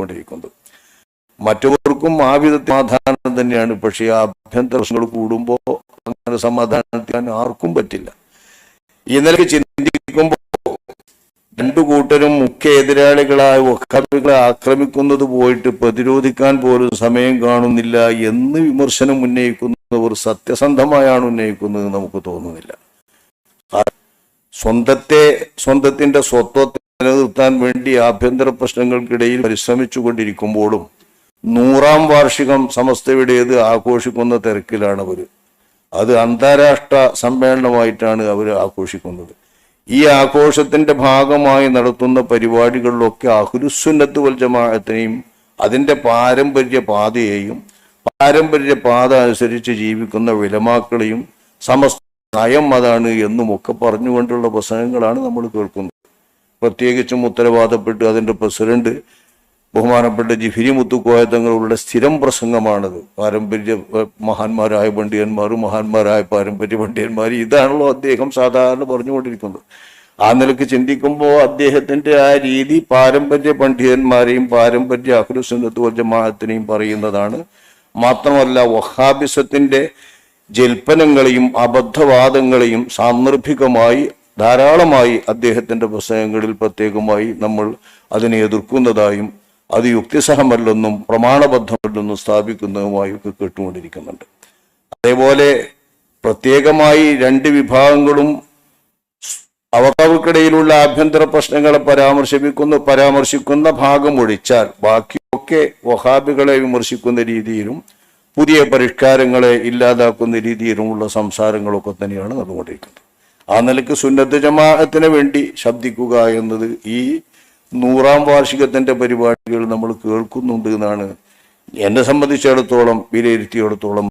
പോയിക്കൊണ്ടിരിക്കുന്നത്. മറ്റവർക്കും ആ വിധത്തിൽ സമാധാനം തന്നെയാണ്. പക്ഷേ ആഭ്യന്തര പ്രശ്നങ്ങൾ കൂടുമ്പോൾ അങ്ങനെ സമാധാനത്തിക്കാൻ ആർക്കും പറ്റില്ല. ഈ നിലയ്ക്ക് ചിന്തിക്കുമ്പോൾ രണ്ടു കൂട്ടരും മുഖ്യ എതിരാളികളായ വഹാബികളെ ആക്രമിക്കുന്നത് പോയിട്ട് പ്രതിരോധിക്കാൻ പോലും സമയം കാണുന്നില്ല എന്ന് വിമർശനം ഉന്നയിക്കുന്നവർ സത്യസന്ധമായാണ് ഉന്നയിക്കുന്നത് നമുക്ക് തോന്നുന്നില്ല. സ്വന്തത്തെ സ്വന്തത്തിന്റെ സ്വത്വത്തെ നിലനിർത്താൻ വേണ്ടി ആഭ്യന്തര പ്രശ്നങ്ങൾക്കിടയിൽ പരിശ്രമിച്ചു കൊണ്ടിരിക്കുമ്പോഴും നൂറാം വാർഷികം സമസ്തയുടേത് ആഘോഷിക്കുന്ന തിരക്കിലാണ് അവർ അത് അന്താരാഷ്ട്ര സമ്മേളനമായിട്ടാണ് അവർ ആഘോഷിക്കുന്നത്. ഈ ആഘോഷത്തിന്റെ ഭാഗമായി നടത്തുന്ന പരിപാടികളിലൊക്കെ അഹുരുസുന്നത്ത് വൽ ജമാഅത്തിനെയും അതിന്റെ പാരമ്പര്യ പാതയെയും പാരമ്പര്യ പാത അനുസരിച്ച് ജീവിക്കുന്ന വിലമാക്കളെയും സമസ്ത നയം അതാണ് എന്നുമൊക്കെ പറഞ്ഞുകൊണ്ടുള്ള പ്രസംഗങ്ങളാണ് നമ്മൾ കേൾക്കുന്നത്. പ്രത്യേകിച്ചും ഉത്തരവാദപ്പെട്ട് അതിന്റെ പ്രസിഡന്റ് ബഹുമാനപ്പെട്ട ജിഫിരി മുത്തുക്കോയ തങ്ങളുടെ സ്ഥിരം പ്രസംഗമാണത്. പാരമ്പര്യ മഹാന്മാരായ പണ്ഡിതന്മാരും മഹാന്മാരായ പാരമ്പര്യ പണ്ഡിതന്മാർ ഇതാണല്ലോ അദ്ദേഹം സാധാരണ പറഞ്ഞുകൊണ്ടിരിക്കുന്നത്. ആ നിലയ്ക്ക് ചിന്തിക്കുമ്പോൾ അദ്ദേഹത്തിന്റെ ആ രീതി പാരമ്പര്യ പണ്ഡിതന്മാരെയും പാരമ്പര്യ അഖുലുസുന്നത്ത് വൽ ജമാഅത്തിനെയും പറയുന്നതാണ്. മാത്രമല്ല വഹാബിസത്തിന്റെ ജൽപ്പനങ്ങളെയും അബദ്ധവാദങ്ങളെയും സാന്ദർഭികമായി ധാരാളമായി അദ്ദേഹത്തിന്റെ പുസ്തകങ്ങളിൽ പ്രത്യേകമായി നമ്മൾ അതിനെ എതിർക്കുന്നതായും അത് യുക്തിസഹമല്ലെന്നും പ്രമാണബദ്ധമല്ലെന്നും സ്ഥാപിക്കുന്നതുമായി ഒക്കെ കേട്ടുകൊണ്ടിരിക്കുന്നുണ്ട്. അതേപോലെ പ്രത്യേകമായി രണ്ട് വിഭാഗങ്ങളും അവർക്കവർക്കിടയിലുള്ള ആഭ്യന്തര പ്രശ്നങ്ങളെ പരാമർശിക്കുന്ന പരാമർശിക്കുന്ന ഭാഗം ഒഴിച്ചാൽ ബാക്കിയൊക്കെ വഹാബികളെ വിമർശിക്കുന്ന രീതിയിലും പുതിയ പരിഷ്കാരങ്ങളെ ഇല്ലാതാക്കുന്ന രീതിയിലുമുള്ള സംസാരങ്ങളൊക്കെ തന്നെയാണ് നടന്നുകൊണ്ടിരിക്കുന്നത്. ആ നിലയ്ക്ക് സുന്നത്ത് ജമാഅത്തിന് വേണ്ടി ശബ്ദിക്കുക എന്നത് ഈ നൂറാം വാർഷികത്തിന്റെ പരിപാടികൾ നമ്മൾ കേൾക്കുന്നുണ്ട് എന്നാണ് എന്നെ സംബന്ധിച്ചിടത്തോളം വിലയിരുത്തിയിടത്തോളം